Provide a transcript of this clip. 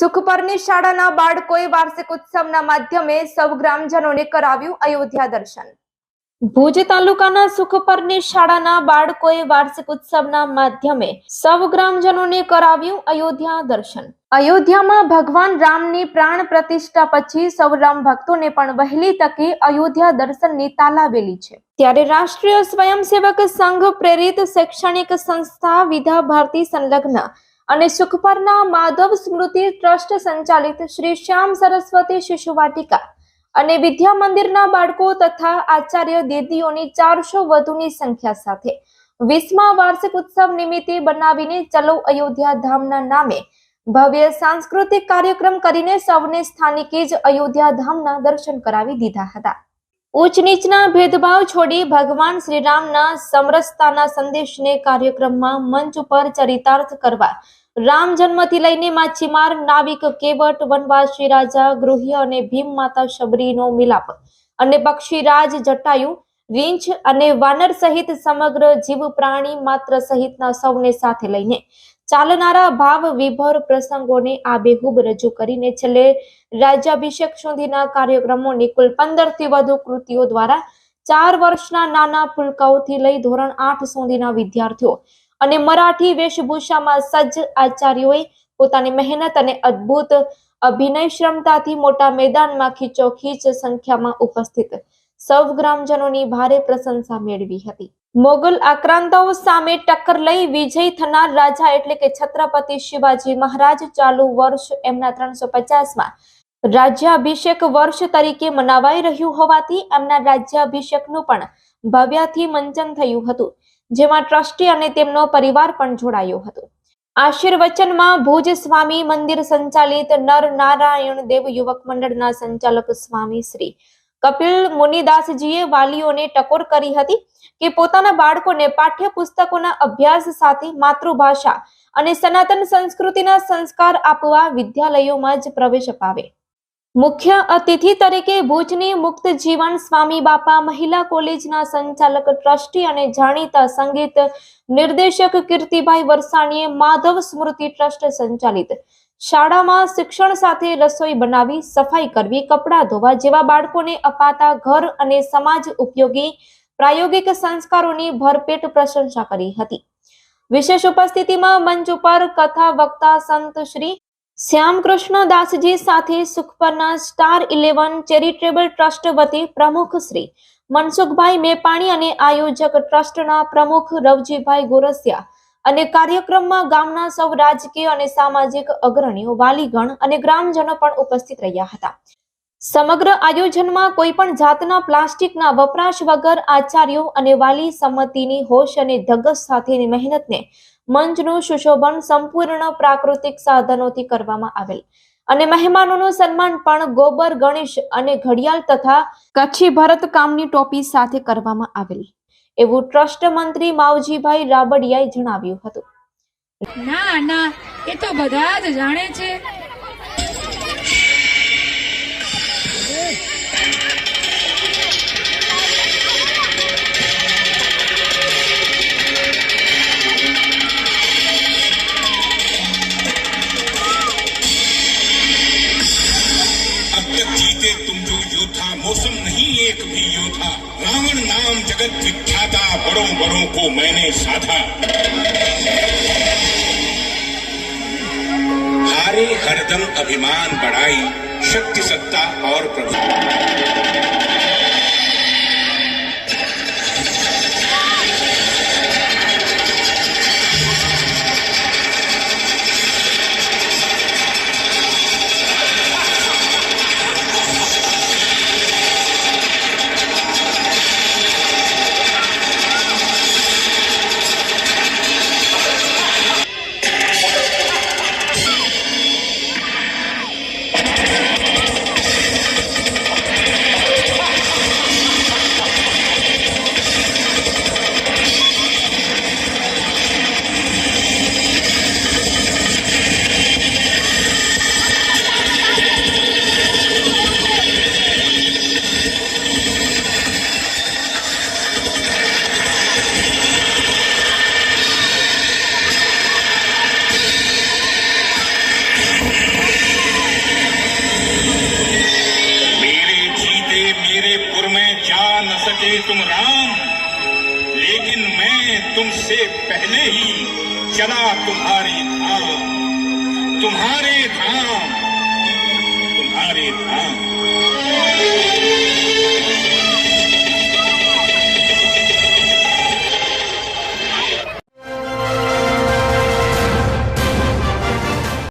સુખપરની શાળાના બાળકોએ વાર્ષિક ઉત્સવના માધ્યમે સૌ ગ્રામજનોને કરાવ્યું અયોધ્યા દર્શન. ભુજ તાલુકાના સુખપરની શાળાના બાળકોએ વાર્ષિક ઉત્સવના માધ્યમે સૌ ગ્રામજનોને કરાવ્યું અયોધ્યા દર્શન. અયોધ્યામાં ભગવાન રામની પ્રાણ પ્રતિષ્ઠા પછી સૌ રામ ભક્તોને પણ વહેલી તકે અયોધ્યા દર્શનની તાલાવેલી છે. ત્યારે રાષ્ટ્રીય સ્વયંસેવક સંઘ પ્રેરિત શૈક્ષણિક સંસ્થા વિધા ભારતી સંલગ્ન અને સુખપરના માધવ સ્મૃતિ ટ્રસ્ટ સંચાલિત શ્રી શ્યામ સરસ્વતી શિશુ વાટિકા અને વિદ્યા મંદિરના બાળકો તથા આચાર્ય દીદીઓની ચારસો વધુની સંખ્યા સાથે વીસમા વાર્ષિક ઉત્સવ નિમિત્તે બનાવીને ચલો અયોધ્યા ધામના નામે ભવ્ય સાંસ્કૃતિક કાર્યક્રમ કરીને સૌને સ્થાનિકે જ અયોધ્યા ધામના દર્શન કરાવી દીધા હતા. ઉચ્ચ નીચના ભેદભાવ છોડી ભગવાન શ્રીરામના સમરસતાના સંદેશને કાર્યક્રમમાં મંચ ઉપર ચરિતાર્થ કરવા રામ જન્મથી લઈને માછીમાર, નાવિક, કેવટ, વનવાસી રાજા, ગૃહ્ય અને ભીમ માતા શબરીનો મિલાપ. અને પક્ષીરાજ જટાયુ, રીંછ અને વાનર સહિત સમગ્ર જીવ પ્રાણી માત્ર સહિતના સૌને સાથે લઈને ચાલનારા ભાવ વિભોર પ્રસંગોને આબેહૂબ રજૂ કરીને છેલ્લે રાજ્યાભિષેક સુધીના કાર્યક્રમોની કુલ પંદરથી વધુ કૃતિઓ દ્વારા ચાર વર્ષના નાના ફુલકાઓથી લઈ ધોરણ આઠ સુધીના વિદ્યાર્થીઓ અને મરાઠી વેશભૂષામાં સજ્જ આચાર્યોએ પોતાની મહેનત અને અદ્ભુત અભિનય ક્ષમતાથી મોટા મેદાનમાં ખીચોખીચ સંખ્યામાં ઉપસ્થિત. સૌ ગ્રામજનોની ભારે પ્રશંસા મેળવી હતી. મોગલ આક્રાંતાઓ સામે ટક્કર લઈ વિજય થનાર રાજા એટલે કે છત્રપતિ શિવાજી મહારાજ ચાલુ વર્ષ એમના ત્રણસો પચાસમાં રાજ્યાભિષેક વર્ષ તરીકે મનાવાઈ રહ્યું હોવાથી એમના રાજ્યાભિષેકનું પણ ભવ્યથી મંચન થયું હતું. જેમાં ટ્રસ્ટી અને તેમનો પરિવાર પણ જોડાયો હતો. આશીર્વચનમાં ભુજ સ્વામી મંદિર સંચાલિત નર નારાયણ દેવ યુવક મંડળના સંચાલક સ્વામી શ્રી કપિલ મુનિદાસજીએ વાલીઓને ટકોર કરી હતી કે પોતાના બાળકોને પાઠ્યપુસ્તકોના અભ્યાસ સાથે માતૃભાષા અને સનાતન સંસ્કૃતિના સંસ્કાર આપવા વિદ્યાલયોમાં જ પ્રવેશ અપાવે. મુખ્ય અતિથિ તરીકે ભુજની મુક્ત જીવન સ્વામી બાપા મહિલા કોલેજના સંચાલક, ટ્રસ્ટી અને જાણીતા સંગીત નિર્દેશક કીર્તિભાઈ વરસાણીએ માધવ સ્મૃતિ ટ્રસ્ટ સંચાલિત શાળામાં શિક્ષણ સાથે રસોઈ બનાવી, સફાઈ કરવી, કપડાં ધોવા જેવા બાળકોને અપાતા ઘર અને સમાજ ઉપયોગી પ્રાયોગિક સંસ્કારોની ભરપેટ પ્રશંસા કરી હતી. વિશેષ ઉપસ્થિતિમાં મંચ ઉપર કથા વક્તા સંત શ્રી શ્યામકૃષ્ણ દાસજી સાથે સુખપરના સ્ટાર ઇલેવન ચેરિટેબલ ટ્રસ્ટ વતી પ્રમુખ શ્રી મનસુખભાઈ મેપાણી અને આયોજક ટ્રસ્ટના પ્રમુખ રવજીભાઈ ગોરસિયા અને કાર્યક્રમમાં ગામના સૌ રાજકીય અને સામાજિક અગ્રણીઓ વાલીગણ અને ગ્રામજનો પણ ઉપસ્થિત રહ્યા હતા. સમગ્ર આયોજનમાં કોઈ પણ જાતના પ્લાસ્ટિકના વપરાશ વગર આચાર્યો અને વાલી સંમતિની હોશ અને ધગસ સાથેની મહેનતને મંચનું સુશોભન સંપૂર્ણ પ્રાકૃતિક સાધનોથી કરવામાં આવેલ. અને મહેમાનોનું સન્માન પણ ગોબર, ગણેશ અને ઘડિયાળ તથા કચ્છી ભરત કામની ટોપી સાથે કરવામાં આવેલ. એવું ટ્રસ્ટ મંત્રી માવજીભાઈ રાબડિયાએ જણાવ્યું હતું. ના ના, એ તો બધા જ જાણે છે. योद्धा मौसम नहीं एक भी योद्धा रावण नाम जगत विख्याता बड़ों बड़ों को मैंने साधा। हारे हरदम अभिमान बढ़ाई, शक्ति सत्ता और प्रभु। तुमसे पहले ही चला तुम्हारे धाम। तुम्हारे धाम। तुम्हारे धाम।